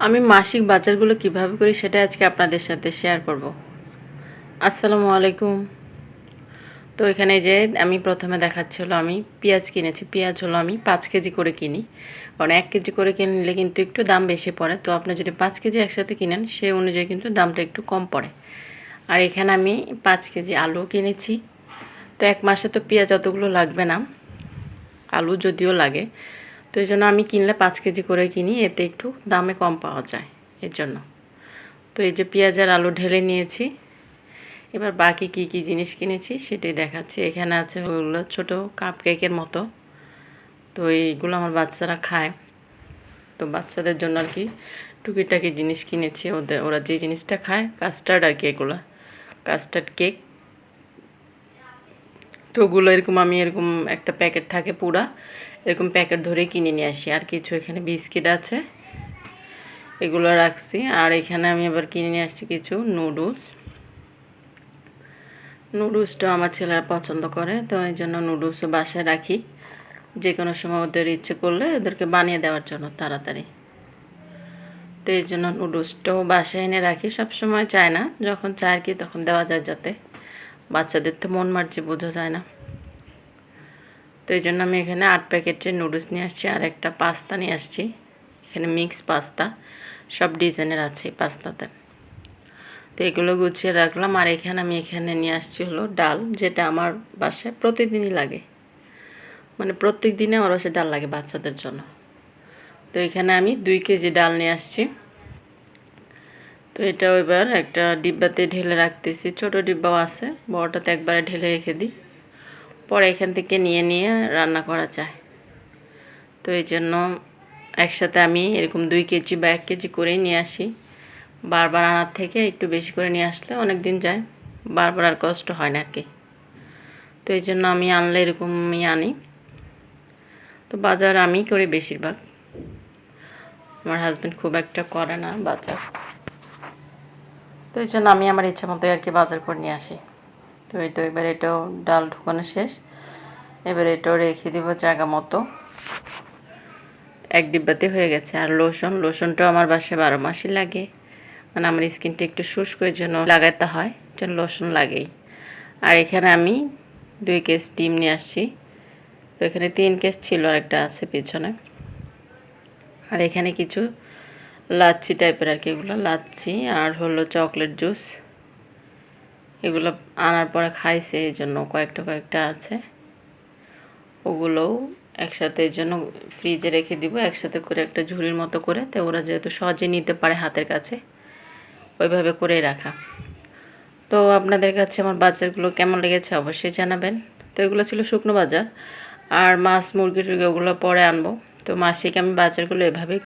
আমি মাসিক বাজারগুলো কীভাবে করি সেটা আজকে আপনাদের সাথে শেয়ার করব। আসসালামু আলাইকুম। তো এখানে যে আমি প্রথমে দেখাচ্ছিল আমি পেঁয়াজ কিনেছি। পেঁয়াজ হলো আমি পাঁচ কেজি করে কিনি। কারণ এক কেজি করে কিনলে কিন্তু একটু দাম বেশি পড়ে। তো আপনি যদি পাঁচ কেজি একসাথে কিনেন সেই অনুযায়ী কিন্তু দামটা একটু কম পড়ে। আর এখানে আমি পাঁচ কেজি আলু কিনেছি। তো এক মাসে তো পেঁয়াজ অতগুলো লাগবে না। আলু যদিও লাগে। এই জন্য আমি কিনলে পাঁচ কেজি করে কিনি, এতে একটু দামে কম পাওয়া যায় এর জন্য। তো এই যে পেঁয়াজ আর আলু ঢেলে নিয়েছি। এবার বাকি কি কি জিনিস কিনেছি সেটাই দেখাচ্ছি। এখানে আছে ওগুলো ছোটো কাপ কেকের মতো। তো এইগুলো আমার বাচ্চারা খায়। তো বাচ্চাদের জন্য আর কি টুকিটাকি জিনিস কিনেছি। ওদের, ওরা যে জিনিসটা খায় কাস্টার্ড আর কি এগুলো। কাস্টার্ড কেক তো ওগুলো এরকম আমি এরকম একটা প্যাকেট থাকে পুরা, এরকম প্যাকেট ধরে কিনে নিয়ে আসি। আর কিছু এখানে বিস্কিট আছে, এগুলো রাখছি। আর এখানে আমি আবার কিনে নিয়ে আসছি কিছু নুডলস। নুডলসটা আমার ছেলেরা পছন্দ করে, তো এই জন্য নুডলসও বাসায় রাখি। যে কোনো সময় ওদের ইচ্ছে করলে ওদেরকে বানিয়ে দেওয়ার জন্য তাড়াতাড়ি। তো এই জন্য নুডলসটাও বাসায় এনে রাখি। সব সময় চায় না, যখন চায় আর কি তখন দেওয়া যায় যাতে। বাচ্চাদের তো মন মার্জি বোঝা যায় না। তো এই জন্য আমি এখানে আট প্যাকেটের নুডলস নিয়ে আসছি, আর একটা পাস্তা নিয়ে আসছি। এখানে মিক্স পাস্তা, সব ডিজাইনের আছে পাস্তাতে। তো এগুলো গুছিয়ে রাখলাম, আর এখানে আমি এখানে নিয়ে আসছি হলো ডাল, যেটা আমার বাসায় প্রতিদিনই লাগে। মানে প্রত্যেক দিনে আমার বাসায় ডাল লাগে বাচ্চাদের জন্য। তো এখানে আমি দুই কেজি ডাল নিয়ে আসছি। তো এটাও এবার একটা ডিব্বাতে ঢেলে রাখতেছি। ছোট ডিব্বাও আছে, বড়টাতে একবারে ঢেলে রেখে দিই। পরে এখান থেকে নিয়ে নিয়ে রান্না করা যায়। তো এই জন্য একসাথে আমি এরকম দুই কেজি বা এক কেজি করেই নিয়ে আসি। বারবার আনার থেকে একটু বেশি করে নিয়ে আসলে অনেক দিন যায়, বারবার আর কষ্ট হয় না আর কি। তো এই জন্য আমি আনলে এরকমই আনি। তো বাজার আমি করি বেশিরভাগ। আমার হাজব্যান্ড খুব একটা করে না বাজার। এই জন্য আমি আমার ইচ্ছা মতো আর কি বাজার করে নিয়ে আসি। তো এই তো এবার এটাও ডাল ঢুকানো শেষ। এবার এটাও রেখে দিব জায়গা মতো। এক ডিব্বাতে হয়ে গেছে। আর লোশন, লোশনটাও আমার বাসায় বারো মাসই লাগে। মানে আমার স্কিনটা একটু শুষ্কের জন্য লাগাতে হয়। জন্য লোশন লাগেই। আর এখানে আমি দুই কেস ডিম নিয়ে আসছি। তো এখানে তিন কেস ছিল আর একটা আছে পিছনে। আর এখানে কিছু লাচ্ছি টাইপের আর কি এগুলো, লাচ্ছি আর হলো চকলেট জুস এগুলো আনার পরে খাইছে, এই জন্য কয়েকটা কয়েকটা আছে। ওগুলোও একসাথে, এই জন্য ফ্রিজে রেখে দিব, একসাথে করে একটা ঝুড়ির মতো করে। তো ওরা যেহেতু সহজে নিতে পারে হাতের কাছে, ওইভাবে করেই রাখা। তো আপনাদের কাছে আমার বাজারগুলো কেমন লেগেছে অবশ্যই জানাবেন। তো এগুলো ছিল শুকনো বাজার। আর মাছ, মুরগি টুরগি ওগুলো পরে আনব। তো মাসিক আমি বাজারগুলো এভাবেই